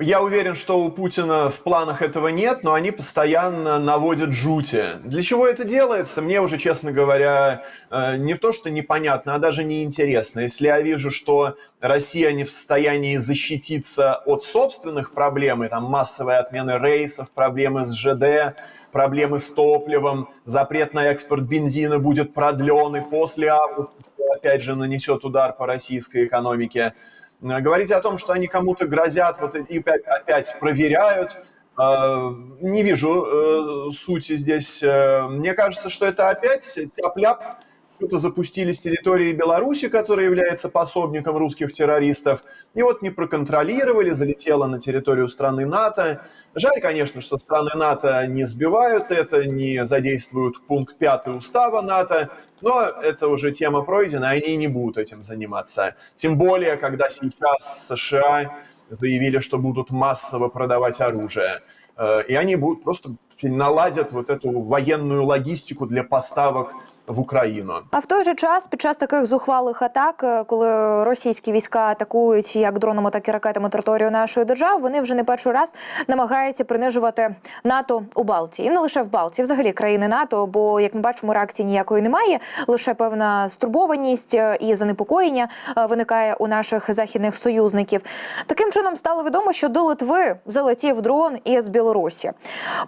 Я уверен, что у Путина в планах этого нет, но они постоянно наводят жути. Для чего это делается, мне уже, честно говоря, э, не то что непонятно, а даже неинтересно. Если я вижу, что Россия не в состоянии защититься от собственных проблем, и там массовой отмены рейсов, проблемы с ЖД, проблемы с топливом, запрет на экспорт бензина будет продлен и после августа, опять же нанесет удар по российской экономике. Э, Говорить о том, что они кому-то грозят вот, и опять, опять проверяют, э, не вижу э, сути здесь. Э, Мне кажется, что это опять тяп-ляп, Что-то запустили с территории Беларуси, которая является пособником русских террористов, и вот не проконтролировали, залетело на территорию страны НАТО. Жаль, конечно, что страны НАТО не сбивают это, не задействуют пункт 5 устава НАТО, но это уже тема пройдена, они не будут этим заниматься. Тем более, когда сейчас США заявили, что будут массово продавать оружие. Э, И они будут просто наладят вот эту военную логистику для поставок в Україну. А в той же час, під час таких зухвалих атак, е, коли російські війська атакують як дронами, так і ракетами територію нашої держави, вони вже не перший раз намагаються принижувати НАТО у Балтії. І не лише в Балтії, взагалі країни НАТО. Бо, як ми бачимо, реакції ніякої немає. Лише певна стурбованість е, і занепокоєння е, виникає у наших західних союзників. Таким чином стало відомо, що до Литви залетів дрон із Білорусі.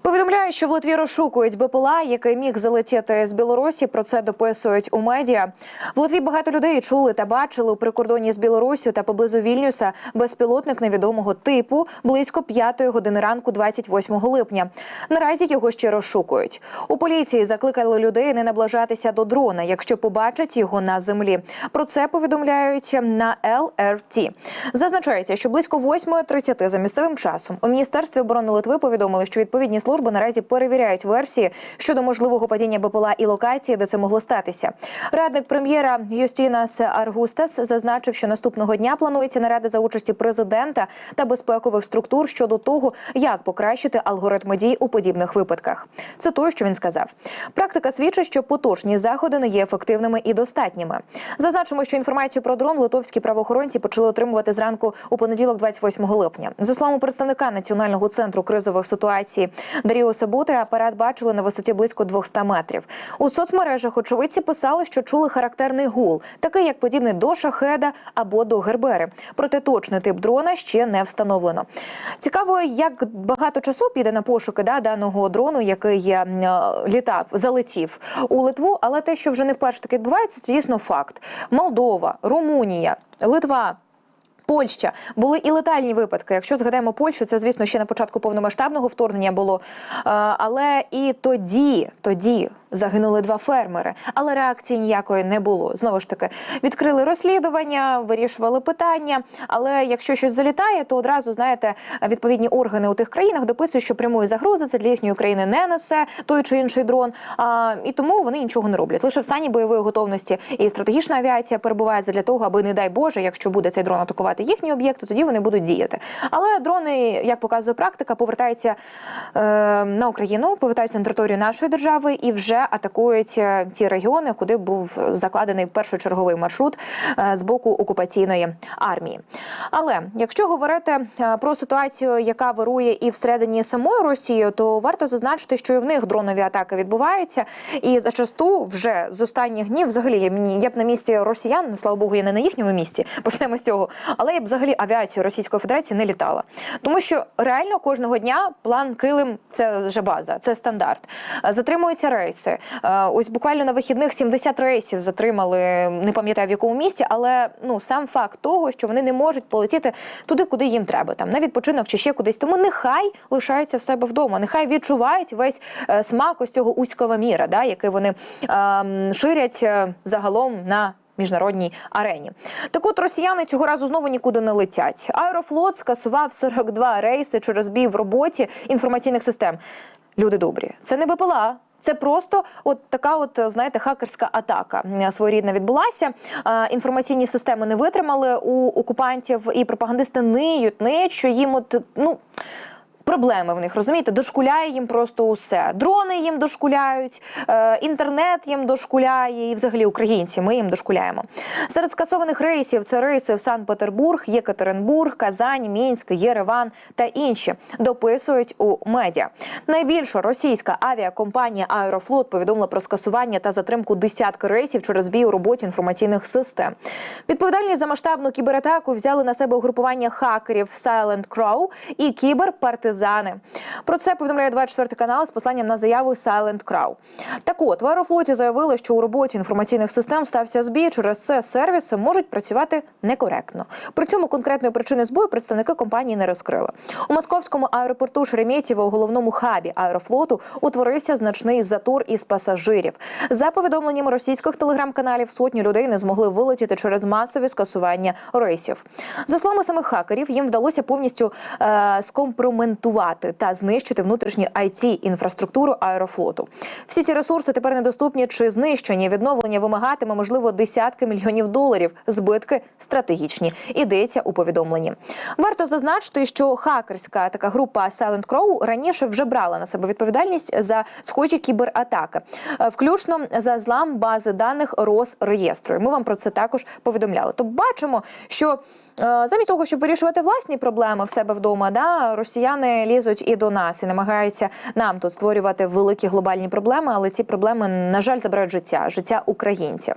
Повідомляють, що в Литві розшукують БПЛА, який міг залетіти з Білорусі. Про це дописують у медіа. В Литві багато людей чули та бачили у прикордонні з Білорусю та поблизу Вільнюса безпілотник невідомого типу близько 5 години ранку, 28 липня. Наразі його ще розшукують. У поліції закликали людей не наближатися до дрона, якщо побачать його на землі. Про це повідомляють на ЛРТ. Зазначається, що близько 8.30 за місцевим часом у міністерстві оборони Литви повідомили, що відповідні служби наразі перевіряють версії щодо можливого падіння БПЛА і локації, де це могло статися. Радник прем'єра Юстінас Аргустас зазначив, що наступного дня планується нарада за участі президента та безпекових структур щодо того, як покращити алгоритми дій у подібних випадках. Це те, що він сказав. Практика свідчить, що поточні заходи не є ефективними і достатніми. Зазначимо, що інформацію про дрон литовські правоохоронці почали отримувати зранку у понеділок, 28 липня. За словами представника національного центру кризових ситуацій Даріо Сабути, апарат бачили на висоті близько 200 метрів. У соцмережах очевидці писали, що чули характерний гул, такий як подібний до шахеда або до гербери. Проте точний тип дрона ще не встановлено. Цікаво, як багато часу піде на пошуки да, даного дрону, який е, літав, залетів у Литву. Але те, що вже не вперше таке відбувається, це дійсно факт. Молдова, Румунія, Литва. Польща були і летальні випадки. Якщо згадаємо Польщу, це звісно ще на початку повномасштабного вторгнення було. Е, Але і тоді, тоді загинули два фермери, але реакції ніякої не було. Знову ж таки, відкрили розслідування, вирішували питання. Але якщо щось залітає, то одразу знаєте, відповідні органи у тих країнах дописують, що прямої загрози це для їхньої країни не несе той чи інший дрон. А, і тому вони нічого не роблять. Лише в стані бойової готовності і стратегічна авіація перебуває для того, аби не дай Боже, якщо буде цей дрон атакувати їхні об'єкти, тоді вони будуть діяти. Але дрони, як показує практика, повертаються е, на Україну, повертаються на територію нашої держави і вже атакують е, ті регіони, куди був закладений першочерговий маршрут е, з боку окупаційної армії. Але якщо говорити е, про ситуацію, яка вирує і всередині самої Росії, то варто зазначити, що і в них дронові атаки відбуваються. І зачасту вже з останніх днів, взагалі, я б я б на місці росіян, слава Богу, я не на їхньому місці. Почнемо з цього. Але я б взагалі авіацію Російської Федерації не літала, тому що реально кожного дня план Килим це вже база, це стандарт. Затримуються рейси. Е, Ось буквально на вихідних 70 рейсів затримали, не пам'ятаю в якому місті, але ну сам факт того, що вони не можуть полетіти туди, куди їм треба, там на відпочинок чи ще кудись. Тому нехай лишаються в себе вдома, нехай відчувають весь е, смак ось цього узького міра, да, який вони ем, ширять е, загалом на. Міжнародній арені так от росіяни цього разу знову нікуди не летять. Аерофлот скасував 42 рейси через бій в роботі інформаційних систем. Люди добрі, це не БПЛА. Це просто от така, от знаєте, хакерська атака своєрідна відбулася. Інформаційні системи не витримали у окупантів, і пропагандисти ниють, ниють, що їм от ну. Проблеми в них розумієте, дошкуляє їм просто усе. Дрони їм дошкуляють, е, інтернет їм дошкуляє, і взагалі українці. Ми їм дошкуляємо. Серед скасованих рейсів це рейси в Санкт-Петербург, Єкатеринбург, Казань, Мінськ, Єреван та інші. Дописують у медіа. Найбільша російська авіакомпанія Аерофлот повідомила про скасування та затримку десятки рейсів через збій у роботі інформаційних систем. Відповідальність за масштабну кібератаку взяли на себе угрупування хакерів Silent Crow і кіберпартизани. Про це повідомляє 24 канал з посланням на заяву Silent Crow. Так от в Аерофлоті заявили, що у роботі інформаційних систем стався збій. Через це сервіси можуть працювати некоректно. При цьому конкретної причини збою представники компанії не розкрили. У московському аеропорту Шереметьєво, у головному хабі аерофлоту, утворився значний затор із пасажирів. За повідомленнями російських телеграм-каналів, сотні людей не змогли вилетіти через масові скасування рейсів. За словами самих хакерів, їм вдалося повністю е, скомпроментувати та знищити внутрішню it інфраструктуру аерофлоту. Всі ці ресурси тепер недоступні чи знищені. Відновлення вимагатиме можливо десятки мільйонів доларів. Збитки стратегічні. Ідеться у повідомленні. Варто зазначити, що хакерська така група Silent Crow раніше вже брала на себе відповідальність за схожі кібератаки, включно за злам бази даних Росреєстру. Ми вам про це також повідомляли. То бачимо, що е, замість того, щоб вирішувати власні проблеми в себе вдома, да росіяни лізуть і до нас і намагаються нам тут створювати великі глобальні проблеми, але ці проблеми на жаль забирають життя, життя українців.